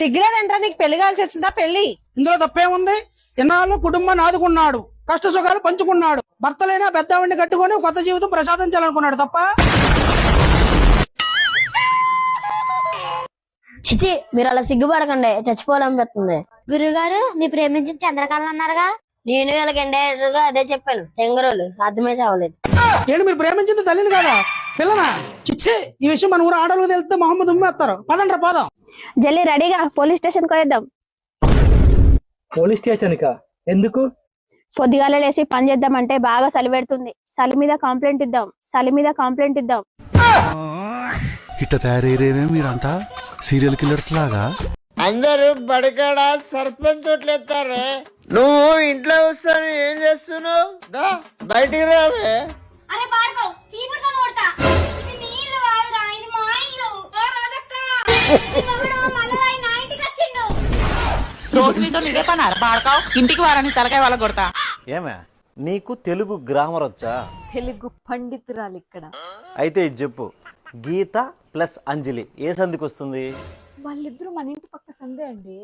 సిగ్గులేదంటరా? నీకు పెళ్ళి కావాల్సి వచ్చిందా పెళ్ళి? ఇందులో తప్పేముంది? ఇన్నాళ్ళు కుటుంబాన్ని ఆదుకున్నాడు కష్ట సుఖాలు పంచుకున్నాడు. భర్తలైనా పెద్దవాడిని కట్టుకొని కొత్త జీవితం ప్రసాదించాలనుకున్నాడు తప్ప? చిచి మీరు అలా సిగ్గుపడకండి. చచ్చిపోవాలనిపిస్తుంది గురుగారు నీ ప్రేమించిన చంద్రకళ అన్నారుగా? నేను వీళ్ళకి ఇండైరెక్ట్గా అదే చెప్పాను. తెంగరోలు. అర్థమే చావలేదు. ఏంటి మీరు ప్రేమించింది తల్లిని కదా? పిల్లనా చిచ్చే ఈ విషయం మన ఊరు ఆడవాళ్ళకి తెలిస్తే మొహమ్మద్ ఉమ్మేస్తారు పదండ్రా పోదాం. జల్లి రెడీగా పోలీస్ స్టేషన్ పోయేద్దాం పోలీస్ స్టేషన్ కా ఎందుకు? పొద్దుగాల లేచి పని చేద్దామంటే బాగా చలి పెడుతుంది. చలి మీద కంప్లైంట్ ఇద్దాం. చలి మీద కంప్లైంట్ ఇద్దాం. ఇట్ట తయారయ్యేమే మీరంతా? సీరియల్ కిల్లర్స్ లాగా? అందరూ బడికాడ సర్పంచ్ ఎత్తారే నువ్వు ఇంట్లో వస్తాను ఏం చేస్తున్నావు? బయటికి రావే. అరే రోజు నీతో ఇదే పని బాడకావు ఇంటికి వారని తలకాయ వాళ్ళ కొడతా. ఏమే? నీకు తెలుగు గ్రామర్ వచ్చా? తెలుగు పండితురాలు ఇక్కడ. అయితే ఇది చెప్పు. గీత ప్లస్ అంజలి ఏ సంధికి వస్తుంది? వాళ్ళిద్దరూ మన ఇంటి పక్క సందే అండి.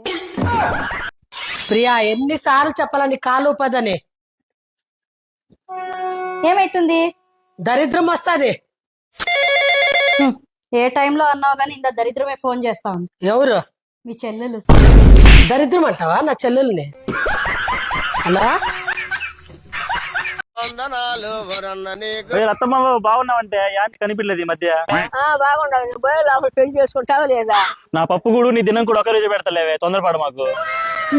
ప్రియా ఎన్నిసార్లు చెప్పాలని కాలు పదని ఏమైతుంది? దరిద్రం వస్తాది. ఏ టైంలో అన్నావు కానీ ఇంత దరిద్రమే ఫోన్ చేస్తా ఉంది? ఎవరు? మీ చెల్లెలు. దరిద్రం అంటావా? నా చెల్లెల్ని. అలా అత్తమ్మ బాగున్నావంటే? యాంటి కనిపించలేదు ఈ మధ్య. బాగుండవు పోయి లోపల పెళ్ళి చేసుకుంటావా లేదా? నా పప్పు కూడా నీ దినం కూడా ఒక రోజు పెడతలేవే తొందరపడ మాకు.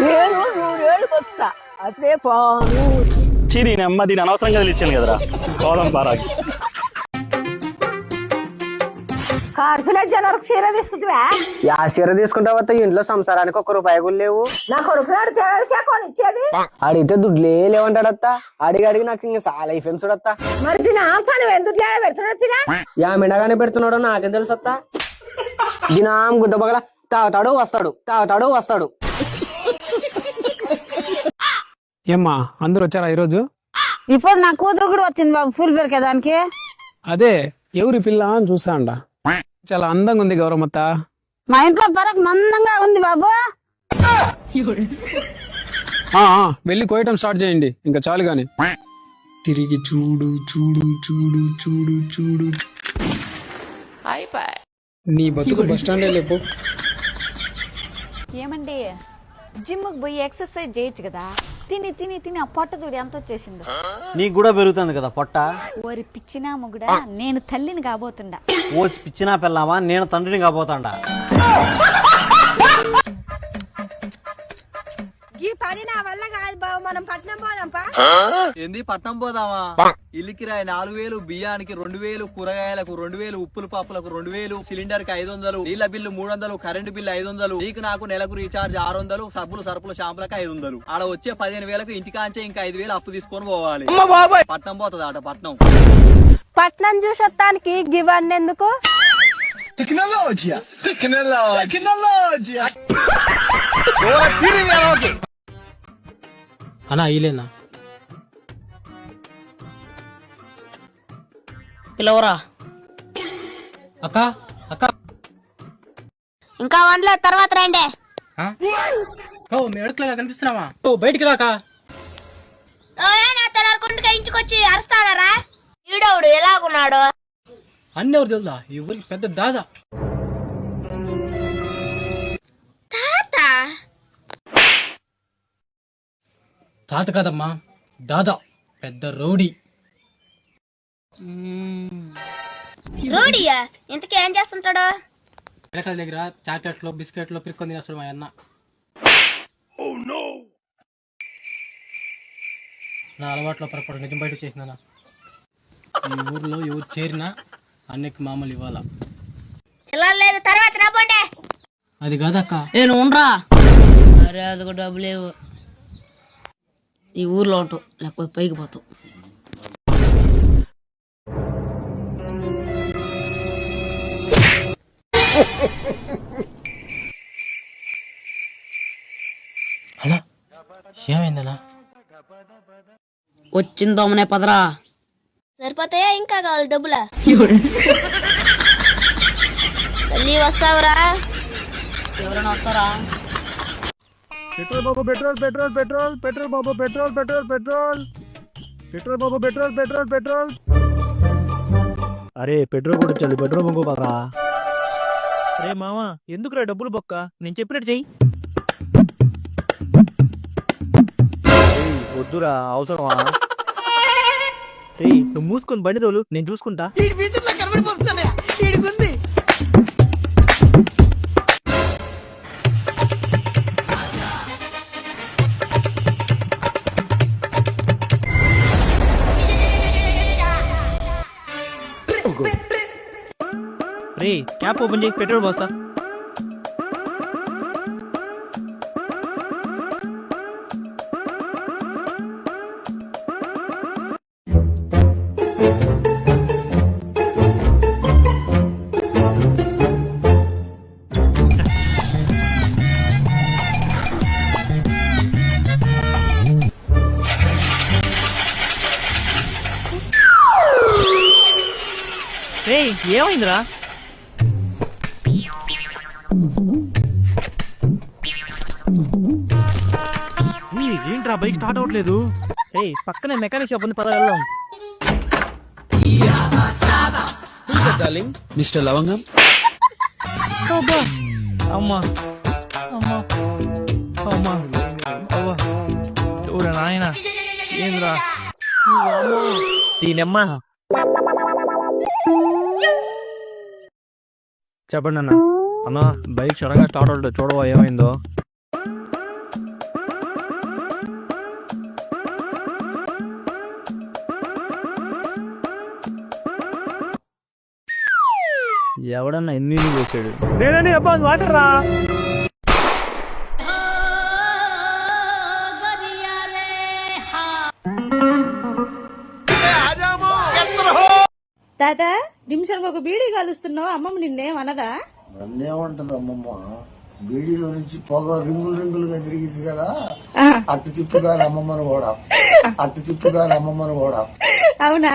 నేను నూరేళ్ళకి వస్తా అదే పోను చీ దీని అమ్మ దీని అనవసరంగా తెలిచాను కదరా. పోదాం పారాకి. జనవరకు చీర తీసుకుంటావా? యా చీర తీసుకుంటావా ఇంట్లో సంసారానికి ఒక్క రూపాయి కూడా లేవు. నా కొడుకు తెలిసే కొని ఇచ్చేది అడిగితే దుడ్లే లేవంటాడత్తా అడిగి అడిగి నాకు ఇంకా చాలా అయిపోయింది చూడత్తా మరి తిన పని ఎందుకు పెడుతున్నట్టుగా యా మిండగానే పెడుతున్నాడో నాకేం తెలుసత్తా దినాం గుద్ద పగల తాగుతాడు వస్తాడు తాగుతాడు వస్తాడు. ఏమ్మా అందరు వచ్చారా ఈరోజు? ఇప్పుడు నా కూతురు కూడా వచ్చింది బాబు ఫుల్ పెరికే దానికి? అదే ఎవరి పిల్ల అని చూసా అండ చాలా అందంగా ఉంది గౌరమ్మత్త మా ఇంట్లో పరకు మందంగా ఉంది బాబు. ఆ, ఆ, వెళ్ళి కోయటం స్టార్ట్ చేయండి. ఇంకా చాలు గాని. తిరిగి చూడు చూడు చూడు చూడు చూడు. నీ బతుకు బస్ స్టాండ్ లేపు. ఏమండి? జిమ్కి పోయి ఎక్సర్సైజ్ చేయొచ్చు కదా? తిని తిని తిని ఆ పొట్ట చూడు ఎంత వచ్చేసిందో. నీకు కూడా పెరుగుతుంది కదా పొట్ట. ఓరి పిచ్చినా మొగుడా నేను తల్లిని కాబోతుండా. ఓసి పిచ్చినా పెళ్ళామా నేను తండ్రిని కాబోతాండా. ఈ పని నా వల్ల కాదు బాబు మనం పట్నం పోదాంపా. ఏంది పట్నం పోదామా? ఇల్లుకి రాయి నాలుగు వేలు బియ్యానికి రెండు వేలు కూరగాయలకు రెండు వేలు ఉప్పులు పప్పులకు రెండు వేలు సిలిండర్కి ఐదు వందలు నీళ్ళ బిల్లు మూడు వందలు కరెంటు బిల్లు ఐదు వందలు నీకు నాకు నెలకు రీఛార్జ్ ఆరు వందలు సబ్బులు సరుపులు షాంపులకు ఐదు వందలు ఆడ వచ్చే పదిహేను వేలకు ఇంటికాంచే ఇంకా ఐదు వేలు అప్పు తీసుకొని పోవాలి. పట్నం పోతుంది ఆట పట్నం. పట్నం చూసొత్తానికి గివన్నీ ఎందుకు? అన్నా ఇలేనా పిలవరా? అక్క అక్క. ఇంకా వండలే తర్వాత రండి. ఓ మేడకులాగా కనిపిస్తున్నావా? ఓ బయటికి రాకా ఇంటికొచ్చి అరుస్తాడారా ఈడవుడు ఎలాగున్నాడు? అన్ని ఎవరు తెలుదా ఈ ఊరికి పెద్ద దాదా. తాత? తాత కదమ్మా దాదా. పెద్ద రౌడీ. రోడియా? ఇంతకీ ఏం చేస్తుంటాడు? పిల్లకల దగ్గర చాక్లెట్లు బిస్కెట్లు పిరుకొని తినేస్తాడు మా అన్న. నా అలవాట్లో పొరపాటు నిజం బయట చేసిన ఈ ఊర్లో ఎవరు చేరినా అన్నకి మామూలు ఇవ్వాలా? చిల్లలేదు తర్వాత రాబోండే అది కాదక్క. నేను ఉండరా? అరే అది కూడా డబ్బు లేవు. ఈ ఊర్లో ఉంటావు లేకపోతే పైకి పోతావు. అలా ఏమైందన్నా? వచ్చిందోమనే పదరా. సరిపోతాయా ఇంకా కావాలి డబ్బులా? మళ్ళీ వస్తావురా. ఎవరైనా వస్తారా? పెట్రోల్ బాబు పెట్రోల్ పెట్రోల్ పెట్రోల్ పెట్రోల్ బాబు పెట్రోల్ పెట్రోల్ పెట్రోల్. పెట్రోల్ బాబు పెట్రోల్ పెట్రోల్ పెట్రోల్. అరే పెట్రోల్ కూడా చల్లి పెట్రోల్ బంకు పదరా అరే మామ ఎందుకురా డబ్బులు బొక్క? నేను చెప్పినట్టు చెయ్యి. వద్దురా అవసరమా? రే నువ్వు మూసుకొని బండి తోలు నేను చూసుకుంటా. రే క్యాప్ ఓపెన్ చేయి పెట్రోల్ పోస్తా. ఏమైందిరా? ఏంట్రా బైక్ స్టార్ట్ అవ్వట్లేదు ఏయ్ పక్కనే మెకానిక్ షాప్ ఉంది పద వెళ్దాం. మిస్టర్ లవంగం అబ్బా అమ్మా అమ్మా అమ్మా అవ్వ చూడ నాయన? ఏంద్రా? దీనమ్మా చెప్పండి అన్న. అన్న బైక్ సడన్గా స్టార్ట్ అవుతుంది చూడవా ఏమైందో? ఎవడన్నా ఎన్ని పోసాడు? నేనండి అబ్బా వాటర్ రా. తాత? నిమిషానికి ఒక బీడీ కాలుస్తున్నావు అమ్మమ్మ నిన్నేమనదా? నన్నేమంటది అమ్మమ్మ? బీడీలో నుంచి పొగ రింగులు రింగులుగా తిరిగింది కదా అట్టు తిప్పుదాని అమ్మమ్మను కూడా. అట్టు తిప్పుదాని అమ్మమ్మను కూడా. అవునా?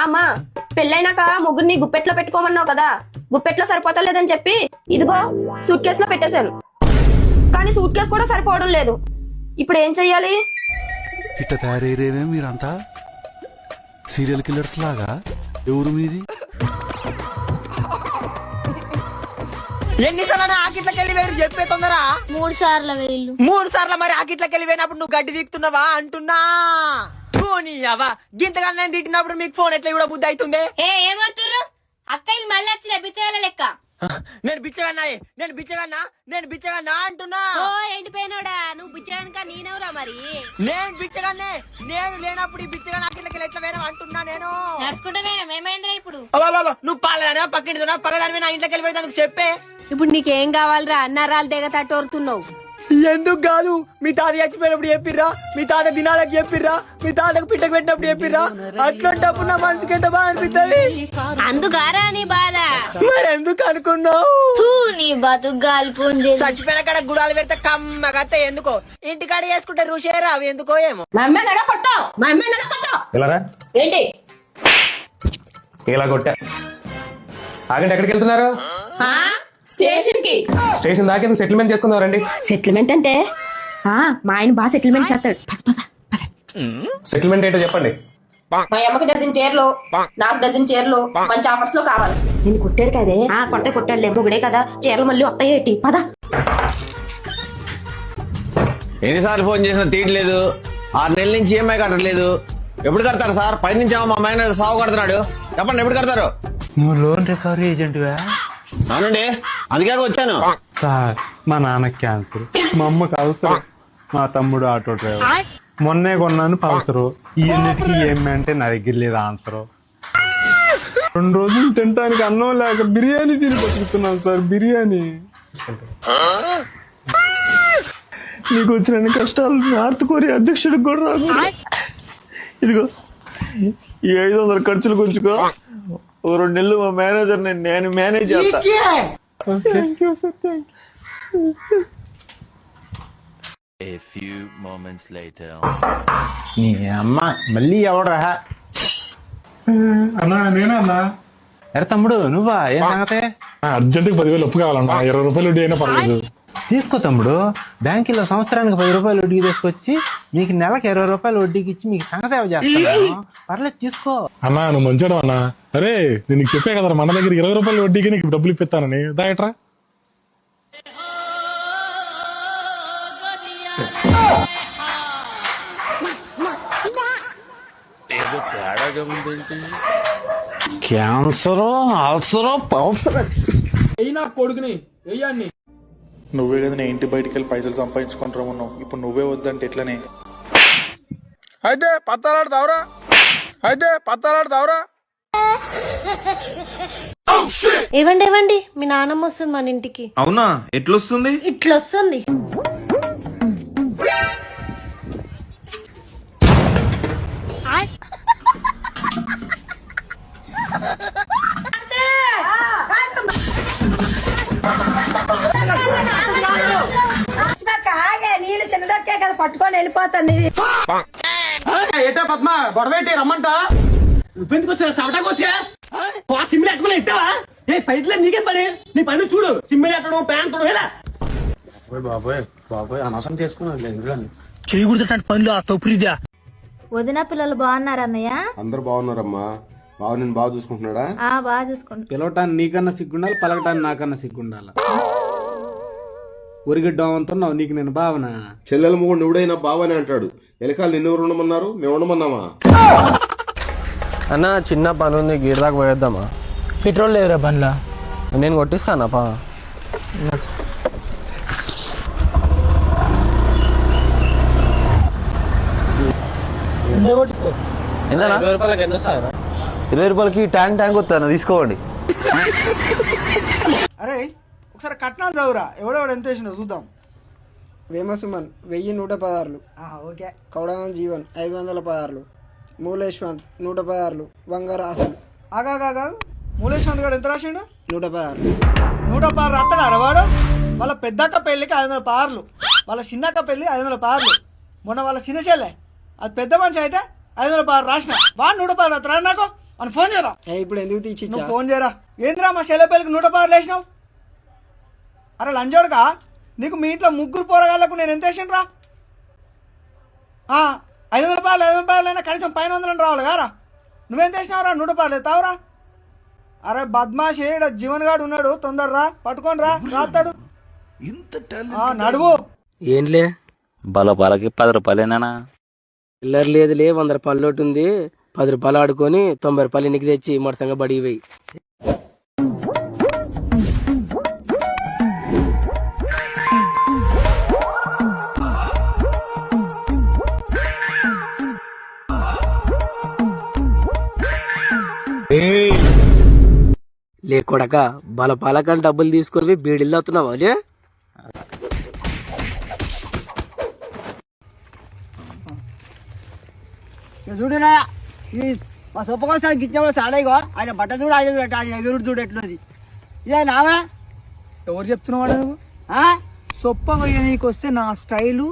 అమ్మా పెళ్ళైనాక ముగ్గురిని గుప్పెట్లో పెట్టుకోమన్నావు కదా గుప్పెట్లో సరిపోతలేదని చెప్పి ఇదిగో సూట్ కేసులో పెట్టేశాను. కానీ సూట్ కేసు కూడా సరిపోవడం లేదు. ఇప్పుడు ఏం చెయ్యాలి? ఇట్ట తయారయ్యేమే మీరంతా? సీరియల్ కిల్లర్స్ లాగా? ఎవరు మీది? ఎన్నిసార్లు ఆకిట్లకి వెళ్ళి వేరు చెప్పే తొందర మూడు సార్లు వేళ్ళు మూడు సార్లు మరి ఆకిట్లకి వెళ్ళి పోయినప్పుడు నువ్వు గడ్డి వీక్తున్నావా అంటున్నా? పోనీ అవ్వ. గింతగా నేను తిట్టినప్పుడు మీకు ఫోన్ ఎట్లా కూడా బుద్ధి అవుతుంది? ఏ ఏమవుతుర్రు? అక్కయ్యలు మళ్ళీ వచ్చిన బిచ్చగాల లెక్క. నేను బిచ్చగన్నా నేను బిచ్చగన్నా నేను బిచ్చగన్నా అంటున్నా. ఓ ఎండిపోయినోడా? నువ్వు బిచ్చగానిక? నేనెవరా మరి? నేను బిచ్చగానే నేను లేనప్పుడు ఈ బిచ్చగా ఆకిట్లకి ఎట్లా వేయడం అంటున్నా నేను. నడుచుకుంటా ఏమైందిరా ఇప్పుడు? నువ్వు పాలనా పక్కింటిదా పక్కదాని నా ఇంట్లోకి వెళ్ళిపోయి చెప్పే. ఇప్పుడు నీకేం కావాలిరా? అన్నారాలు దిగ తట్టోరుతున్నావు ఎందుకు కాదు? మీ తాత చచ్చిపోయినప్పుడు చెప్పిర్రా? మీ తాత దినాలకు చెప్పిర్రా? మీ తాతకు పిట్టకు పెట్టినప్పుడు చెప్పిర్రా? అట్లాంటప్పుడు నా మనసుకి ఎంత బాగా అనిపిస్తుంది అందుకారా నీ బాధ? మరి ఎందుకు అనుకున్నావు? నీ బతుకు గాలిపోంది చచ్చిపోయిన కాడ గుడాలు పెడితే కమ్మగత్తే ఎందుకో? ఇంటికాడ చేసుకుంటే రుషేరా అవి ఎందుకో ఏమో? ఇలారా ఏంటి? ఇలా కొట్టా. ఆగండి ఎక్కడికి వెళ్తున్నారు? స్టేషన్కి స్టేషన్ దాకా సెటిల్మెంట్ చేసుకుందాం సెటిల్మెంట్ అంటే? ఆ, మా ఆయన బాగా సెటిల్మెంట్ చేస్తాడు. పద, పద, పద. సెటిల్మెంట్ ఏంటో చెప్పండి. మా అమ్మకి డజన్ చీరలు నాకు డజన్ చీరలు మంచి ఆఫర్స్లో కావాలి. నేను కొట్టాడు కదే? ఆ కొట్టే కొట్టాడు మొగుడే కదా. చీరలు మళ్ళీ వస్తాయి ఏంటి? పద. ఎన్నిసార్లు ఫోన్ చేసినా తీయట్లేదు. ఆరు నెలల నుంచి ఈఎంఐ కట్టట్లేదు. ఎప్పుడు కడతారు సార్? పై నుంచి ఏమో మా మేనేజర్ సాగు కడుతున్నాడు. చెప్పండి ఎప్పుడు కడతారు? నువ్వు లోన్ రికవరీ ఏజెంట్వా? అవునండి. అందుకే వచ్చాను. సార్ మా నాన్న క్యాన్సర్. మా అమ్మకి అవసరం మా తమ్ముడు ఆటో డ్రైవర్. మొన్నే కొన్నాను పల్సరు. ఈ అన్నిటికీ ఏమి అంటే నా దగ్గర లేదు ఆన్సర్. రెండు రోజులు తినడానికి అన్నం లేక బిర్యానీ తిని బతుకుతున్నాను సార్ బిర్యానీ. నీకు వచ్చిన కష్టాలు నార్త్ కొరియా అధ్యక్షుడికి కూడా రాదు ఇదిగో ఈ ఐదు వందల ఖర్చులు కొంచుకో ఓ రెండు నెలలు మా మేనేజర్ నేను మేనేజ్ చేస్తా. థ్యాంక్ యూ సార్ థ్యాంక్ నీ అమ్మ మళ్ళీ ఎవడరా? అన్నా నేనే అన్నా? ఎర తమ్ముడు నువ్వా? ఏం సంగతే? అర్జెంట్ పదివేలు ఒప్పు కావాలన్నా ఇరవై రూపాయలు వడ్డీ అయినా పర్లేదు. తీసుకో తమ్ముడు. బ్యాంకులో సంవత్సరానికి పది రూపాయలు వడ్డీకి తీసుకొచ్చి మీకు నెలకు ఇరవై రూపాయలు వడ్డీకి ఇచ్చి మీకు సంగసేవ చేస్తాను పర్లేదు తీసుకో. అన్నా నువ్వు మంచోడు అన్నా. అరే నేను నీకు చెప్పే కదా మన దగ్గర ఇరవై రూపాయలు వడ్డీకి నీకు డబ్బులు ఇప్పిస్తానని. దాయట్రా క్యాన్సర్ ఆల్సర్ పల్సర్. అయినా కొడుకుని వెయ్యండి నువ్వే కదా నీ ఇంటి బయటికి వెళ్ళి పైసలు సంపాదించుకుంటూ ఉన్నావు ఇప్పుడు నువ్వే వద్దంటే ఎట్లనే? అయితే పత్తాలాడతావురా అయితే పత్తాలాడతావురా ఇవ్వండి ఇవ్వండి మీ నాన్నమ్మ వస్తుంది మన ఇంటికి. అవునా? ఎట్లొస్తుంది? ఇట్లా వెళ్ళిపోతాను ఏటా పద్మ గొడవేంటి రమ్మంట? నువ్వెందుకు వచ్చిన సవటా కోసా? సిమ్మిడి అట్టుకుని ఎత్తావా? ఏ పైట్లే నీకే పని? నీ పని చూడు. ప్యాంట్ బాబోయ్ బాబోయ్ అనవసరం చేసుకున్నాను చేయకూడదు పనులు ఆ తొప్పురిదా వదిన పిల్లలు బాగున్నారు అన్నయ్య? అందరు బాగున్నారమ్మా. బావ నేను బాగా చూసుకుంటున్నాడా? ఆ బాగా చూసుకుంటా పిలవటాన్ని నీకన్నా సిగ్గుండాలి పలకటాన్ని నాకన్నా సిగ్గుండాలి? ఉరిగడ్డమంటున్నావు నీకు నేను భావన చెల్లెల మొగుడు నువ్వుడైనా బావని అంటాడు. ఎలకాలు నిన్ను ఎవరు ఉండమన్నారు? మేము ఉండమన్నామా? అన్న చిన్న పని ఉంది గీడ దాకా పోయేద్దామా? పెట్రోల్ లేదురా బండ్లా. నేను కొట్టిస్తానా పా? ఇరవై రూపాయలకి ఎంత వస్తాయా ఇరవై రూపాయలకి ట్యాంక్ ట్యాంక్ వస్తాను తీసుకోండి అరే ఒకసారి కట్నాలు చదువురా. ఎవడెవడు ఎంత వేసినావు చూద్దాం. వేమసుమన్ వెయ్యి నూట పదహారులు. ఓకే. కౌడగం జీవన్ ఐదు వందల పదహారులు. మూలేశ్వంత్ నూట పదహారులు. వంగరాహుల్ ఆగాగా మూలేశ్వంత్ గారు ఎంత రాసిండు? నూట పదహారు. నూట పారు రాస్తాడా వాడు? వాళ్ళ పెద్దక్క పెళ్ళికి ఐదు వందల పార్లు వాళ్ళ చిన్నక్క పెళ్ళి ఐదు వందల పార్లు మొన్న వాళ్ళ చిన్న చెల్లె. అది పెద్ద మనిషి అయితే ఐదు వందల పారు రాసిన. వాడు నూట పారు రాత్రా నాకు. అని ఫోన్ చేయరా? ఇప్పుడు ఎందుకు నువ్వు ఫోన్ చేయరా? ఏందిరా మా చెల్లె పెళ్ళికి నూట పారు వేసినావు అరే లంజోడుగా నీకు మీ ఇంట్లో ముగ్గురు పోరగాళ్ళకు నేను ఎంత వేసాను రా ఐదు వందల పార్లు ఐదు వందల అయినా కనీసం పైన వందలని రావాలి కారా? నువ్వేం చేసినావురా నూట పార్లు తావురా అరే బద్మాష్ ఈడ జీవన్ గాడు ఉన్నాడు తొందర రా పట్టుకొని రా రాస్తాడు నడువు. ఏంలే? బల బలకి పది రూపాయలేనా చిల్లర లేదులే వంద రూపాయలు లోటు ఉంది పది రూపాయలు ఆడుకొని తొంభై రూపాయలు ఇంటికి తెచ్చి మొత్తంగా బడి పోయి. లేకొడక బల పాలకని డబ్బులు తీసుకొని బీడిల్లు అవుతున్నావా లే? చూడరా మా సొప్పకోసానికి ఇచ్చేవాడు సాడేగో ఆయన బట్ట చూడు ఆయన చూడ ఆయన ఎగురుడు చూడు ఎట్లుంది. ఇదే నావా? ఎవరు చెప్తున్నావాడు నువ్వు? సొప్ప నీకు వస్తే నా స్టైలు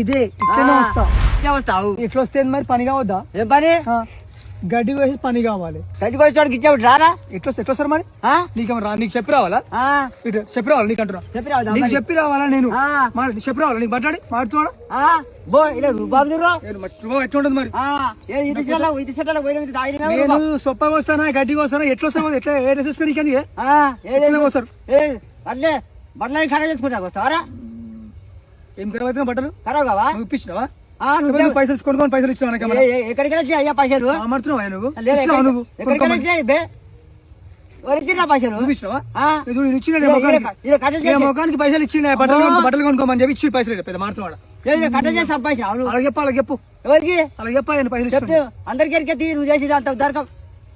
ఇదే ఇట్లనే వస్తా. ఇట్లా వస్తావు. ఇట్లా వస్తే మరి పని కావద్దా? ఏం పని? గడ్డి వేసి పని కావాలి. గడ్డి కోసేవాడికి ఇచ్చేవాడు రారా? ఎట్లా ఎట్లా వస్తారు మరి? నీకు రా నీకు చెప్పి రావాలా? ఇటు చెప్పి రావాలా? నీకు అంటున్నా. చెప్పి రావాలా? నీకు చెప్పి రావాలా నేను? మరి చెప్పి రావాలా? నీకు మాట్లాడి మాట్లాడు బో ఇలా రూపాయలు రూపాయలు ఎట్లా ఉంటుంది మరి? నేను సొప్పగా వస్తానా వస్తానా ఎట్లా ఏ డ్రెస్ వేసుకొని నీకు వస్తారు అట్లే బట్టలు ఖరాబ్ చేసుకుంటా వస్తావరా ఏం ఖరాబ్ అవుతున్నా బట్టలు? ఖరాబ్ కావా? ఇప్పించినావా? పైసలు కొనుక్కొని పైసలు ఇచ్చినావు ఎక్కడికి అయ్యా పైసలు. అమర్తున్నావా నువ్వు? నువ్వు? ఇచ్చిన ముఖానికి. పైసలు ఇచ్చిన బట్టలు బట్టలు కొనుక్కోమని చెప్పి ఇచ్చి పైసలు పెద్ద మాట్లాడు అలా చెప్పు అలా చెప్పు. ఎవరికి? అలా చెప్పు ఆయన పైసలు అందరికి నువ్వు చేసేది అంత దొరకం